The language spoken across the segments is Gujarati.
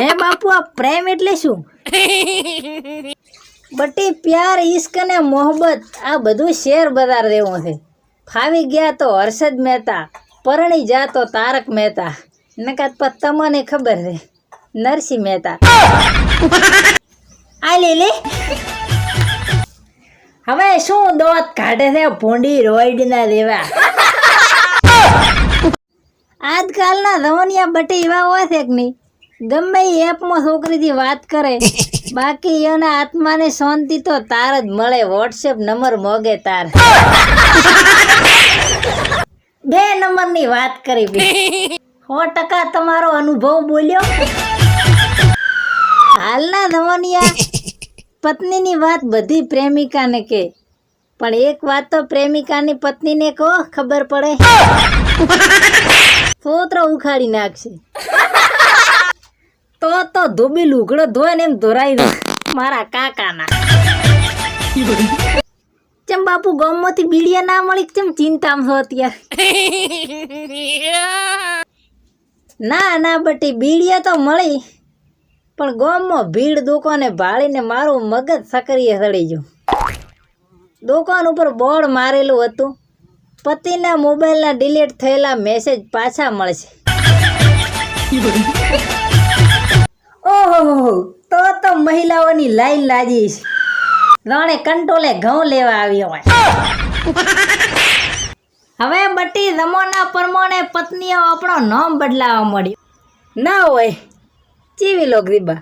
હે બાપુ આ પ્રેમ એટલે શું? બટી પ્યાર ઈશ્ક અને મોહબ્બત આ બધું શેર બજાર દેવું છે. ફાવી ગયા તો હર્ષદ મહેતા પરણી જા તો તારક મહેતા. નકાત પર તમને ખબર છે? નરસિંહ મહેતા. આ લે લે. હવે શું દોત કાઢે છે ભૂંડી રોઈડ ના દેવા આજકાલના રવનિયા બટી એવા હોય છે કે નહીં? ગમે એપમાં છોકરીથી વાત કરે બાકી એના આત્માને શાંતિ તો તાર જ મળે વોટ્સએપ નંબર મોગે તાર. બે નંબરની વાત કરી બી. સો ટકા તમારો અનુભવ બોલ્યો. હાલના રવનિયા પત્નીની વાત બધી પ્રેમિકાને કે પણ એક વાત તો પ્રેમિકાની પત્નીને કહો ખબર પડે. સોત્રો ઉખાડી નાખશે. તો તો ધોબી લુગડો ધોય ને એમ ધોરાઈ દે મારા કાકાના. ચમ બાપુ ગામમાંથી બીડિયા ના મળી ચમ ચિંતામાં છો અત્યારે. ના ના, બટી, બીડિયા તો મળી. પણ ગામમાં ભીડ, દુકાને ભાળીને મારું મગજ સક્રિય સડી ગયું. દુકાન ઉપર બોર્ડ મારેલું હતું. પતિના મોબાઈલના ડિલીટ થયેલા મેસેજ પાછા મળશે. ઓહો તો તો મહિલાઓની લાઈન લાગી છે. રણે કંટોલે ઘઉં લેવા આવ્યો હોય. હવે બટી રમોના પ્રમાણે પત્નીઓ આપણો નામ બદલાવા મળ્યો ના હોય. ચીવી લો ગરીબા.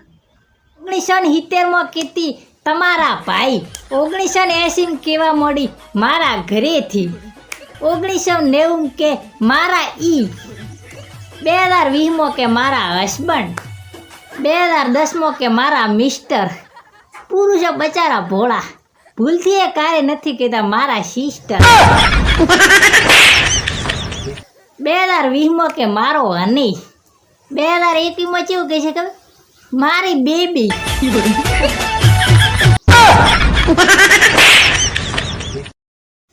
ઓગણીસો ને સિત્તેરમાં કીધી તમારા ભાઈ. ઓગણીસો ને એંસીમાં કહેવા મળી મારા ઘરેથી. ઓગણીસો નેવું કે મારા ઈ. બે હજાર વીસમાં કે મારા હસબન્ડ બે હજાર દસમો કે મારા મિસ્ટર પુરુષો બચારા ભોળા. ભૂલથી એ કારે નથી કહેતા મારા સિસ્ટર. બે હજાર વીસમો કે મારો હની. બે હજાર એકવીસમાં કેવું કહે છે ખબર? મારી બેબી.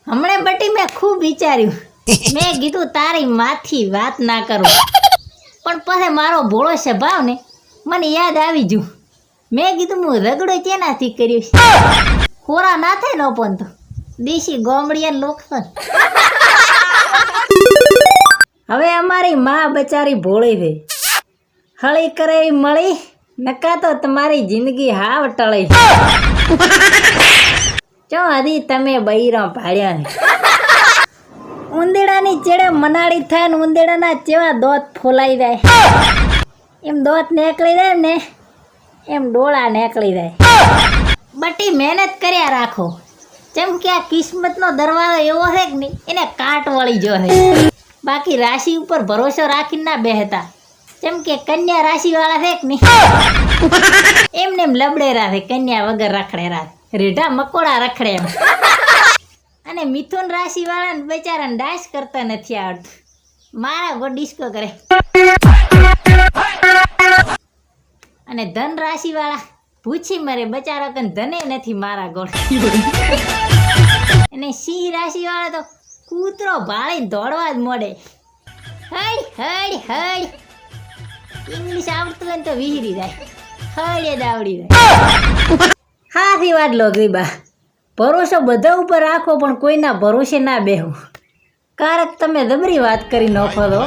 હમણે બટી મેં ખૂબ વિચાર્યું. મેં કીધું, તારી માથી વાત ના કરું. પણ પછી મારો ભોળો સ્વભાવ ને મને યાદ આવી જુ મેં કીધું હું રગડો તેનાથી કર્યું ખોરા ના થાય નો પણ તો દેશી ગોમડિયા લોકસન. હવે અમારી માં બચારી ભોળી છે હળી કરે મળી, નકા તો તમારી જિંદગી હાવ ટળી. ચો હજી તમે બૈરો ભાડ્યા ઉંદેડાની ચેડે મનાળી થાય ને ઉંદેડાના ચેવા દોત ફોલાઈ જાય. એમ દોત નીકળી જાય ને, એમ ડોળા નીકળી જાય બટી મહેનત કર્યા રાખો. જેમ કે આ કિસ્મતનો દરવાજો એવો છે કે નહીં, એને કાટ વળી જો છે બાકી રાશિ ઉપર ભરોસો રાખીને ના બેહતા. જેમ કે કન્યા રાશિવાળા છે કે નહીં, એમને એમ લબડેરા છે, કન્યા વગર રખડેરા. છે રેઢા મકોડા રખડે એમ. અને મિથુન રાશિવાળાને બિચારાને ડાન્સ કરતા નથી આવડતું. મારા ગો ડિસ્કો કરે. અને ધન રાશિવાળા પૂછી મરે બચારા તને ધને નથી મારા ગોળ. અને સિંહ રાશિવાળા તો કૂતરો ભાળી દોડવા જ મોડે હળ હળ હળ ઇંગ્લિશ આવડતું હોય ને તો વિહરી જાય. હળે દાવડી જાય. હાથી વાત લો ગરીબા ભરોસો બધા ઉપર રાખો, પણ કોઈના ભરોસે ના બેહો. કારક તમે દબરી વાત કરી નાખો તો.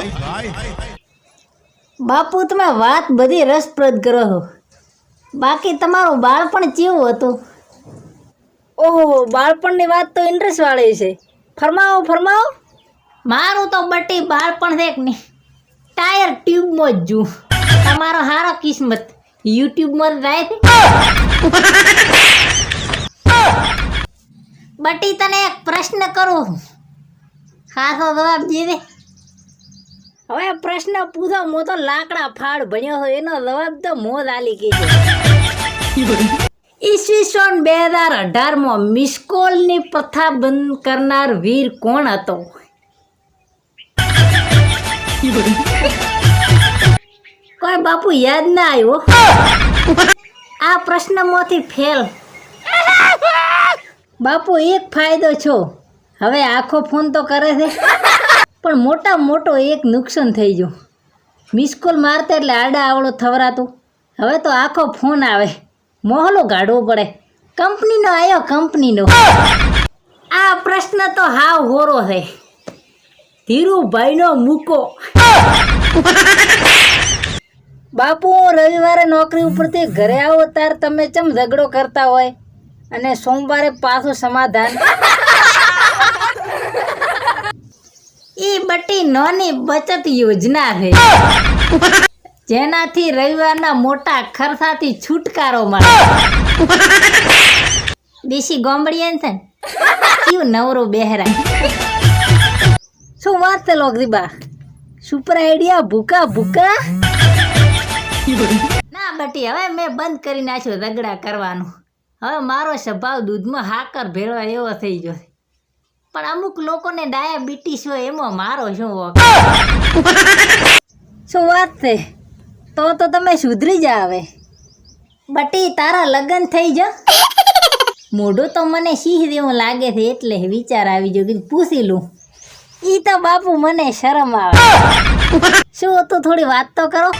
બાપુ તમે વાત બધી રસપ્રદ કરો છો. બાકી તમારું બાળપણ કેવું હતું? ઓહો બાળપણની વાત તો ઇન્ટરેસ્ટ વાળી છે. ફરમાવો ફરમાવો. મારું તો બટી બાળપણ છે ને ટાયર ટ્યુબમાં જ જું તમારો હારો કિસ્મત. યુટ્યુબમાં જાય બટી તને એક પ્રશ્ન કરું ખાસો જવાબ દે. હવે પ્રશ્ન પૂછો, હું તો લાકડા ફાડ ભણ્યો છું, એનો જવાબ તો મોજ આલી કીધો. ઈસવીસન બે હજાર અઢારમાં મિસકોલની પ્રથા બંધ કરનાર વીર કોણ હતો? કોઈ બાપુ યાદ ના આવ્યો? આ પ્રશ્નમાંથી ફેલ. બાપુ, એક ફાયદો છો. હવે આખો ફોન તો કરે છે. પણ મોટા મોટો એક નુકસાન થઈ ગયું. મિસ કોલ મારતા એટલે આડા આવડો થવરાતું. હવે તો આખો ફોન આવે. મોહલો ગાઢવો પડે. કંપનીનો આવ્યો કંપનીનો. આ પ્રશ્ન તો હાવ હોરો છે ધીરુભાઈનો મૂકો. બાપુ, રવિવારે નોકરી ઉપરથી ઘરે આવો ત્યારે તમે ચમ ઝઘડો કરતા હોય? અને સોમવારે પાછું સમાધાન. એ બટી નોની બચત યોજના છે. જેનાથી રવિવારના મોટા ખર્ચાથી છુટકારો મળે. દેશી ગોમડીએ છે કયું નવરો બેહરાય. શું વાત છે લોકદીબા સુપર આઈડિયા ભૂકા ભૂકા? ના બટી, હવે મેં બંધ કરી નાખ્યો રગડા કરવાનું. હવે મારો સ્વભાવ દૂધમાં હાકર ભેળવા એવો થઈ ગયો. પણ અમુક લોકોને ડાયાબિટીસ હોય એમાં મારો શું શું વાત છે? તો તો તમે સુધરી જા હવે બટી, તારા લગ્ન થઈ જા. મોઢું તો મને સિંહ જેવું લાગે છે એટલે વિચાર આવી ગયો કે પૂછી લઉં. ઈ તો બાપુ મને શરમ આવે. શું હતું થોડી વાત તો કરો?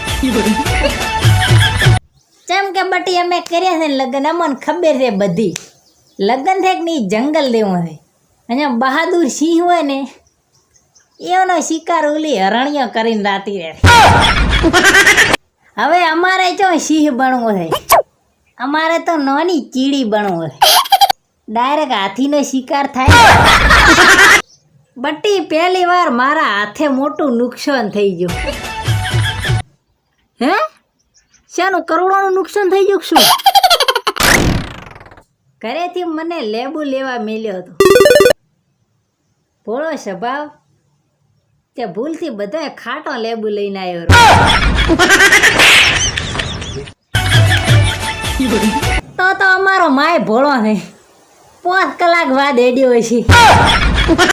જેમ કે બટી, અમે કર્યા છે લગ્ન, અમને ખબર છે બધી. લગ્ન છે કે નહીં, જંગલ દેવું છે. અહીંયા બહાદુર સિંહ હોય ને, એનો શિકાર ઓલી હરણ્ય કરીને રાતી રહે. હવે અમારે તો સિંહ બનવું છે. અમારે તો નાની ચીડી બનવું છે. ડાયરેક્ટ હાથીનો શિકાર થાય. બટ્ટી પહેલી વાર મારા હાથે મોટું નુકસાન થઈ ગયું. હે? શાનું કરોડોનું નુકસાન થઈ ગયું શું? ઘરેથી મને લેબુ લેવા મેલ્યો હતો. ભોળો સ્વભાવ તે ભૂલથી બધાય ખાટો લેબુ લઈને આવ્યો તો તો અમારો માય ભોળો નહીં. પાંચ કલાક બાદ એડ્યો છે.